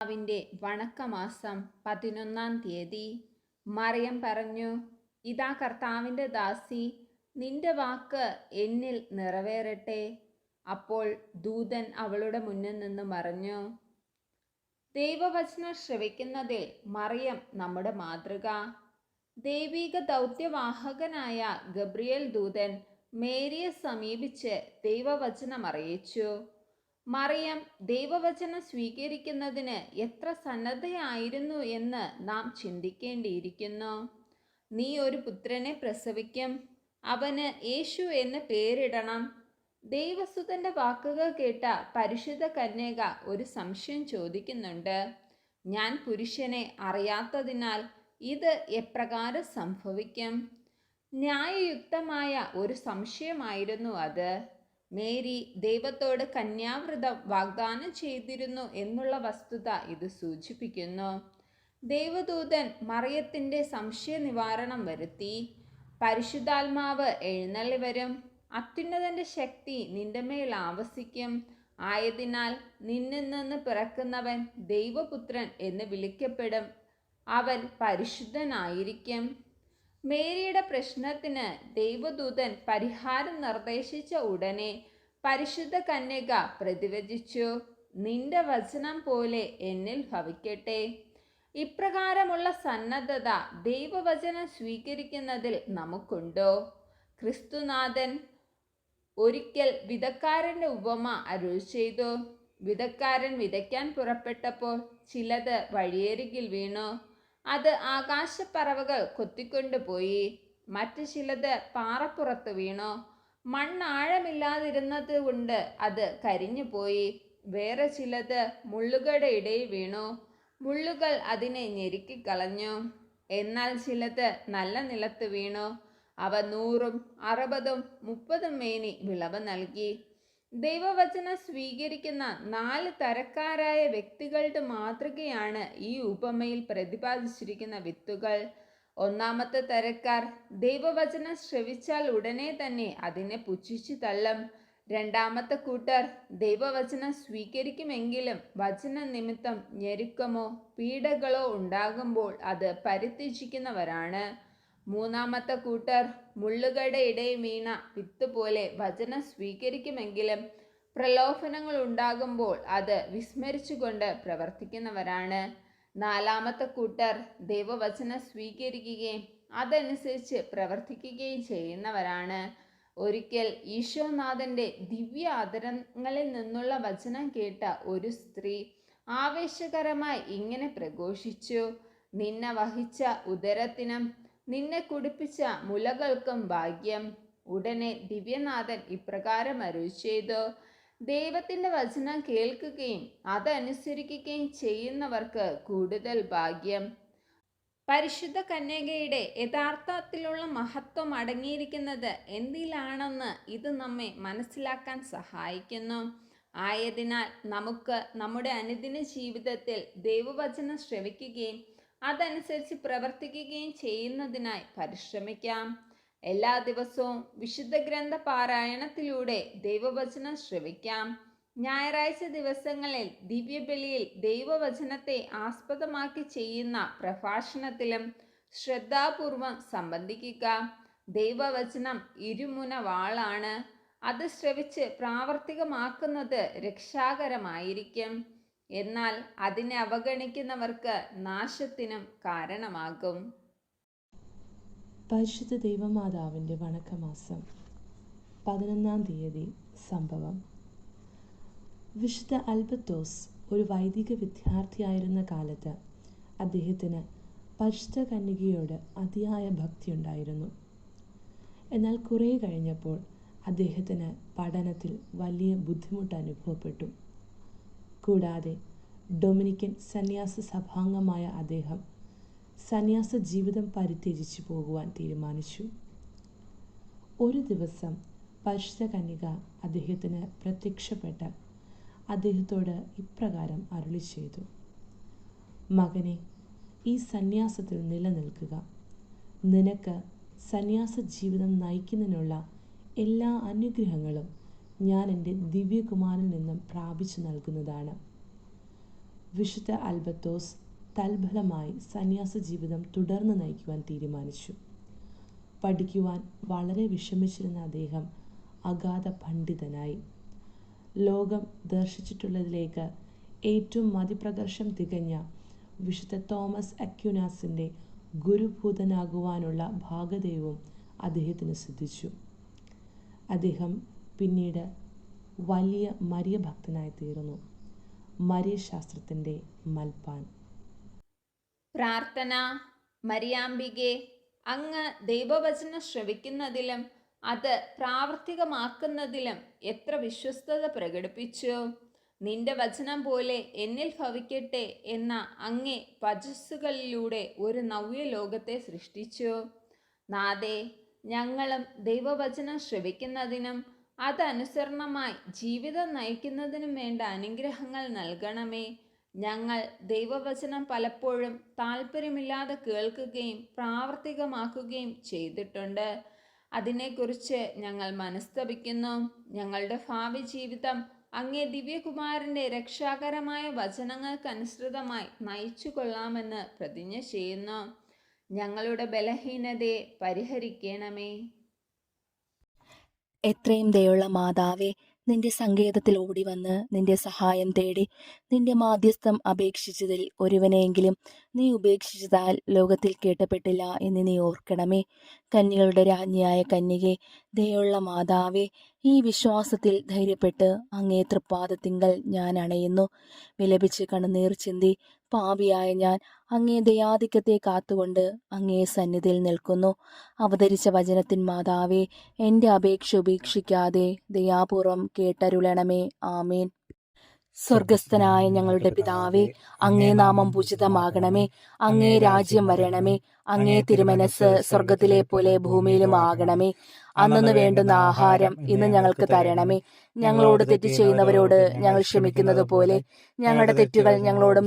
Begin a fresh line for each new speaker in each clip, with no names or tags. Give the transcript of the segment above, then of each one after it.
കർത്താവിന്റെ വണക്കമാസം പതിനൊന്നാം തീയതി. മറിയം പറഞ്ഞു ഇതാ കർത്താവിന്റെ ദാസി നിന്റെ വാക്ക് എന്നിൽ നിറവേറട്ടെ. അപ്പോൾ ദൂതൻ അവളുടെ മുന്നിൽ നിന്ന് മറഞ്ഞു ദൈവവചനം ശ്രവിക്കുന്നതിൽ മറിയം നമ്മുടെ മാതൃക. ദൈവിക ദൗത്യവാഹകനായ ഗബ്രിയേൽ ദൂതൻ മേരിയെ സമീപിച്ച് ദൈവവചനം അറിയിച്ചു. മറിയം ദൈവവചനം സ്വീകരിക്കുന്നതിന് എത്ര സന്നദ്ധയായിരുന്നു എന്ന് നാം ചിന്തിക്കേണ്ടിയിരിക്കുന്നു. നീ ഒരു പുത്രനെ പ്രസവിക്കും. അവന് യേശു എന്ന് പേരിടണം. ദൈവസുതന്റെ വാക്കുകൾ കേട്ട പരിശുദ്ധ കന്യക ഒരു സംശയം ചോദിക്കുന്നുണ്ട്. ഞാൻ പുരുഷനെ അറിയാത്തതിനാൽ ഇത് എപ്രകാരം സംഭവിക്കും? ന്യായയുക്തമായ ഒരു സംശയമായിരുന്നു അത്. മേരി ദൈവത്തോട് കന്യാവ്രതം വാഗ്ദാനം ചെയ്തിരുന്നു എന്നുള്ള വസ്തുത ഇത് സൂചിപ്പിക്കുന്നു. ദൈവദൂതൻ മറിയത്തിന്റെ സംശയ നിവാരണം വരുത്തി പരിശുദ്ധാത്മാവ് എഴുന്നള്ളി വരും. അത്യുന്നതന്റെ ശക്തി നിന്റെ മേൽ ആവസിക്കും. ആയതിനാൽ നിന്നിൽ നിന്ന് പിറക്കുന്നവൻ ദൈവപുത്രൻ എന്ന് വിളിക്കപ്പെടും. അവൻ പരിശുദ്ധനായിരിക്കും. മേരിയുടെ പ്രശ്നത്തിന് ദൈവദൂതൻ പരിഹാരം നിർദ്ദേശിച്ച ഉടനെ പരിശുദ്ധ കന്യക പ്രതിവചിച്ചു നിന്റെ വചനം പോലെ എന്നിൽ ഭവിക്കട്ടെ. ഇപ്രകാരമുള്ള സന്നദ്ധത ദൈവവചനം സ്വീകരിക്കുന്നതിൽ നമുക്കുണ്ടോ? ക്രിസ്തുനാഥൻ ഒരിക്കൽ വിതക്കാരന്റെ ഉപമ അരുൾ ചെയ്തു. വിതക്കാരൻ വിതയ്ക്കാൻ പുറപ്പെട്ടപ്പോൾ ചിലത് വഴിയരികിൽ വീണു. അത് ആകാശപ്പറവകൾ കൊത്തിക്കൊണ്ടുപോയി. മറ്റു ചിലത് പാറപ്പുറത്ത് വീണു. മണ്ണാഴമില്ലാതിരുന്നത് കൊണ്ട് അത് കരിഞ്ഞു പോയി വേറെ ചിലത് മുള്ളുകളുടെ ഇടയിൽ വീണു. മുള്ളുകൾ അതിനെ ഞെരുക്കിക്കളഞ്ഞു എന്നാൽ ചിലത് നല്ല നിലത്ത് വീണു. അവ നൂറും അറുപതും മുപ്പതും മേനി വിളവ് നൽകി. ദൈവവചനം സ്വീകരിക്കുന്ന നാല് തരക്കാരായ വ്യക്തികളുടെ മാതൃകയാണ് ഈ ഉപമയിൽ പ്രതിപാദിച്ചിരിക്കുന്ന വിത്തുകൾ. ഒന്നാമത്തെ തരക്കാർ ദൈവവചനം ശ്രവിച്ചാൽ ഉടനെ തന്നെ അതിനെ പുച്ഛിച്ചു തള്ളും. രണ്ടാമത്തെ കൂട്ടർ ദൈവവചനം സ്വീകരിക്കുമെങ്കിലും വചന നിമിത്തം ഞെരുക്കമോ പീഡകളോ ഉണ്ടാകുമ്പോൾ അത് പരിത്യജിക്കുന്നവരാണ്. മൂന്നാമത്തെ കൂട്ടർ മുള്ളുകളുടെ ഇടയിൽ വീണ വിത്ത് പോലെ വചനം സ്വീകരിക്കുമെങ്കിലും പ്രലോഭനങ്ങൾ ഉണ്ടാകുമ്പോൾ അത് വിസ്മരിച്ചുകൊണ്ട് പ്രവർത്തിക്കുന്നവരാണ്. നാലാമത്തെ കൂട്ടർ ദൈവവചനം സ്വീകരിക്കുകയും അതനുസരിച്ച് പ്രവർത്തിക്കുകയും ചെയ്യുന്നവരാണ്. ഒരിക്കൽ ഈശോനാഥന്റെ ദിവ്യ ആദരങ്ങളിൽ നിന്നുള്ള വചനം കേട്ട ഒരു സ്ത്രീ ആവേശകരമായി ഇങ്ങനെ പ്രഘോഷിച്ചു നിന്നെ വഹിച്ച ഉദരത്തിനും നിന്നെ കുടിപ്പിച്ച മുലകൾക്കും ഭാഗ്യം. ഉടനെ ദിവ്യനാഥൻ ഇപ്രകാരം അരുൾ ചെയ്തു. ദൈവത്തിന്റെ വചനം കേൾക്കുകയും അതനുസരിക്കുകയും ചെയ്യുന്നവർക്ക് കൂടുതൽ ഭാഗ്യം. പരിശുദ്ധ കന്യകയുടെ യഥാർത്ഥത്തിലുള്ള മഹത്വം അടങ്ങിയിരിക്കുന്നത് എന്തിലാണെന്ന് ഇത് നമ്മെ മനസ്സിലാക്കാൻ സഹായിക്കുന്നു. ആയതിനാൽ നമുക്ക് നമ്മുടെ അനുദിന ജീവിതത്തിൽ ദൈവവചനം ശ്രവിക്കുകയും അതനുസരിച്ച് പ്രവർത്തിക്കുകയും ചെയ്യുന്നതിനായി പരിശ്രമിക്കാം. എല്ലാ ദിവസവും വിശുദ്ധ ഗ്രന്ഥ പാരായണത്തിലൂടെ ദൈവവചനം ശ്രവിക്കാം. ഞായറാഴ്ച ദിവസങ്ങളിൽ ദിവ്യബലിയിൽ ദൈവവചനത്തെ ആസ്പദമാക്കി ചെയ്യുന്ന പ്രഭാഷണത്തിലും ശ്രദ്ധാപൂർവം സംബന്ധിക്കുക. ദൈവവചനം ഇരുമുന വാളാണ് അത് ശ്രവിച്ച് പ്രാവർത്തികമാക്കുന്നത് രക്ഷാകരമായിരിക്കും. എന്നാൽ അതിനെ അവഗണിക്കുന്നവർക്ക് നാശത്തിനും കാരണമാകും.
പരിശുദ്ധ ദൈവമാതാവിന്റെ വണക്കമാസം പതിനൊന്നാം തീയതി സംഭവം. വിശുദ്ധ അൽബത്തോസ് ഒരു വൈദിക വിദ്യാർത്ഥിയായിരുന്ന കാലത്ത് അദ്ദേഹത്തിന് പരിശുദ്ധ കന്യകയോട് അതിയായ ഭക്തി ഉണ്ടായിരുന്നു. എന്നാൽ കുറേ കഴിഞ്ഞപ്പോൾ അദ്ദേഹത്തിന് പഠനത്തിൽ വലിയ ബുദ്ധിമുട്ട് അനുഭവപ്പെട്ടു. കൂടാതെ ഡൊമിനിക്കൻ സന്യാസ സഭാംഗമായ അദ്ദേഹം സന്യാസ ജീവിതം പരിത്യജിച്ചു പോകുവാൻ തീരുമാനിച്ചു. ഒരു ദിവസം പരിശുദ്ധ കന്യക അദ്ദേഹത്തിന് പ്രത്യക്ഷപ്പെട്ട് അദ്ദേഹത്തോട് ഇപ്രകാരം അരുളി ചെയ്തു. മകനെ ഈ സന്യാസത്തിൽ നിലനിൽക്കുക. നിനക്ക് സന്യാസ ജീവിതം നയിക്കുന്നതിനുള്ള എല്ലാ അനുഗ്രഹങ്ങളും ഞാൻ എന്റെ ദിവ്യകുമാരനിൽ നിന്നും പ്രാപിച്ചു നൽകുന്നതാണ്. വിശുദ്ധ അൽബത്തോസ് തൽഫലമായി സന്യാസ ജീവിതം തുടർന്ന് നയിക്കുവാൻ തീരുമാനിച്ചു. പഠിക്കുവാൻ വളരെ വിഷമിച്ചിരുന്ന അദ്ദേഹം അഗാധ പണ്ഡിതനായി. ലോകം ദർശിച്ചിട്ടുള്ളതിലേക്ക് ഏറ്റവും മതിപ്രകർഷം തികഞ്ഞ വിശുദ്ധ തോമസ് അക്യുനാസിന്റെ ഗുരുഭൂതനാകുവാനുള്ള ഭാഗതയവും അദ്ദേഹത്തിന് സിദ്ധിച്ചു. അദ്ദേഹം പിന്നീട് വലിയ മരിയ മരിയ ശാസ്ത്രത്തിന്റെ മൽപ്പാൻ.
പ്രാർത്ഥന മരിയാമ്പികെ അങ്ങ് ദൈവവചനം ശ്രവിക്കുന്നതിലും അത് പ്രാവർത്തികമാക്കുന്നതിലും എത്ര വിശ്വസ്തത പ്രകടിപ്പിച്ചു. നിന്റെ വചനം പോലെ എന്നിൽ ഭവിക്കട്ടെ എന്ന അങ്ങേ പജസ്സുകളിലൂടെ ഒരു നവ്യ ലോകത്തെ സൃഷ്ടിച്ചു. നാദേ ഞങ്ങളും ദൈവവചനം ശ്രവിക്കുന്നതിനും അതനുസരണമായി ജീവിതം നയിക്കുന്നതിനും വേണ്ട അനുഗ്രഹങ്ങൾ നൽകണമേ. ഞങ്ങൾ ദൈവവചനം പലപ്പോഴും താല്പര്യമില്ലാതെ കേൾക്കുകയും പ്രാവർത്തികമാക്കുകയും ചെയ്തിട്ടുണ്ട്. അതിനെക്കുറിച്ച് ഞങ്ങൾ മനസ്തപിക്കുന്നു. ഞങ്ങളുടെ ഭാവി ജീവിതം അങ്ങേ ദിവ്യകുമാരന്റെ രക്ഷാകരമായ വചനങ്ങൾക്കനുസൃതമായി നയിച്ചു കൊള്ളാമെന്ന് പ്രതിജ്ഞ ചെയ്യുന്നു. ഞങ്ങളുടെ ബലഹീനതയെ പരിഹരിക്കണമേ.
എത്രയും ദയുള്ള മാതാവേ നിന്റെ സങ്കേതത്തിൽ ഓടിവന്ന് നിന്റെ സഹായം തേടി നിന്റെ മാധ്യസ്ഥം അപേക്ഷിച്ചതിൽ ഒരുവനെയെങ്കിലും നീ ഉപേക്ഷിച്ചതാൽ ലോകത്തിൽ കേട്ടപ്പെട്ടില്ല എന്ന് നീ ഓർക്കണമേ. കന്യകളുടെ രാജ്ഞിയായ കന്യകെ ദയുള്ള മാതാവേ ഈ വിശ്വാസത്തിൽ ധൈര്യപ്പെട്ട് അങ്ങേ തൃപ്പാദത്തിങ്കൽ ഞാൻ അണയുന്നു. വിലപിച്ച് കണ്ണുനീർ ചിന്തി പാപിയായ ഞാൻ അങ്ങേ ദയാധിക്യത്തെ കാത്തുകൊണ്ട് അങ്ങേ സന്നിധിയിൽ നിൽക്കുന്നു. അവതരിച്ച വചനത്തിൻ മാതാവേ എന്റെ അപേക്ഷ ഉപേക്ഷിക്കാതെ ദയാപൂർവം കേട്ടരുളണമേ. ആമേൻ. സ്വർഗസ്ഥനായ ഞങ്ങളുടെ പിതാവേ അങ്ങേ നാമം പൂജിതമാകണമേ അങ്ങേ രാജ്യം വരണമേ അങ്ങേ തിരുമനസ് സ്വർഗത്തിലെ പോലെ ഭൂമിയിലും ആകണമേ. അന്നു വേണ്ടുന്ന ആഹാരം ഇന്ന് ഞങ്ങൾക്ക് തരണമേ. ഞങ്ങളോട് തെറ്റ് ചെയ്യുന്നവരോട് ഞങ്ങൾ ക്ഷമിക്കുന്നത് പോലെ ഞങ്ങളുടെ തെറ്റുകൾ ഞങ്ങളോടും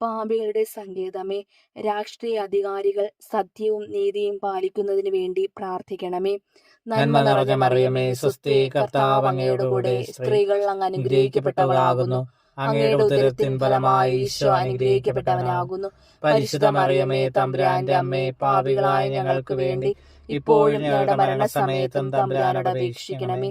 പാപികളുടെ സങ്കേതമേ. രാഷ്ട്രീയ അധികാരികൾ സത്യവും നീതിയും പാലിക്കുന്നതിന് വേണ്ടി പ്രാർത്ഥിക്കണമേ.
നന്മ നിറഞ്ഞ മറിയമേ സുസ്ഥി കർത്താവ് അങ്ങയുടെ കൂടെ
സ്ത്രീകൾ അങ്ങ് അനുഗ്രഹിക്കപ്പെട്ടവളാകുന്നു.
അങ്ങയുടെ ഉദരത്തിൻ ഫലമായി ഈശോ അനുഗ്രഹിക്കപ്പെട്ടവനാകുന്നു. പരിശുദ്ധ മറിയമേ തമ്പുരാന്റെ അമ്മേ പാപികളായ ഞങ്ങൾക്ക് വേണ്ടി ഇപ്പോഴും ഞങ്ങളുടെ മരണസമയത്തും തമ്പുരാനോട് അപേക്ഷിക്കണമേ.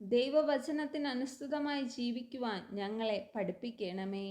ദൈവവചനത്തിനനുസൃതമായി ജീവിക്കുവാൻ ഞങ്ങളെ പഠിപ്പിക്കണമേ.